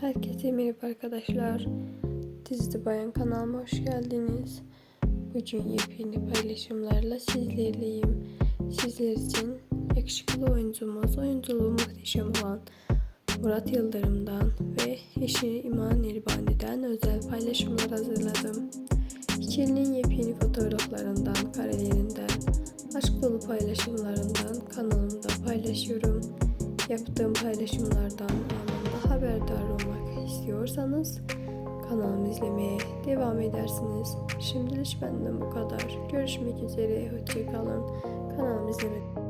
Herkese merhaba arkadaşlar. Dizide Bayan kanalıma hoş geldiniz. Bugün yepyeni paylaşımlarla sizlerleyim. Sizler için yakışıklı oyuncumuz, oyunculuğu muhteşem olan Murat Yıldırım'dan ve eşi İman Erbani'den özel paylaşımlar hazırladım. İkilinin yepyeni fotoğraflarından, karelerinden, aşk dolu paylaşımlarından kanalımda paylaşıyorum. Yaptığım paylaşımlardan haberdar olmak istiyorsanız kanalımı izlemeye devam edersiniz. Şimdilik benden bu kadar. Görüşmek üzere. Hoşçakalın. Kanalımı izlemeyi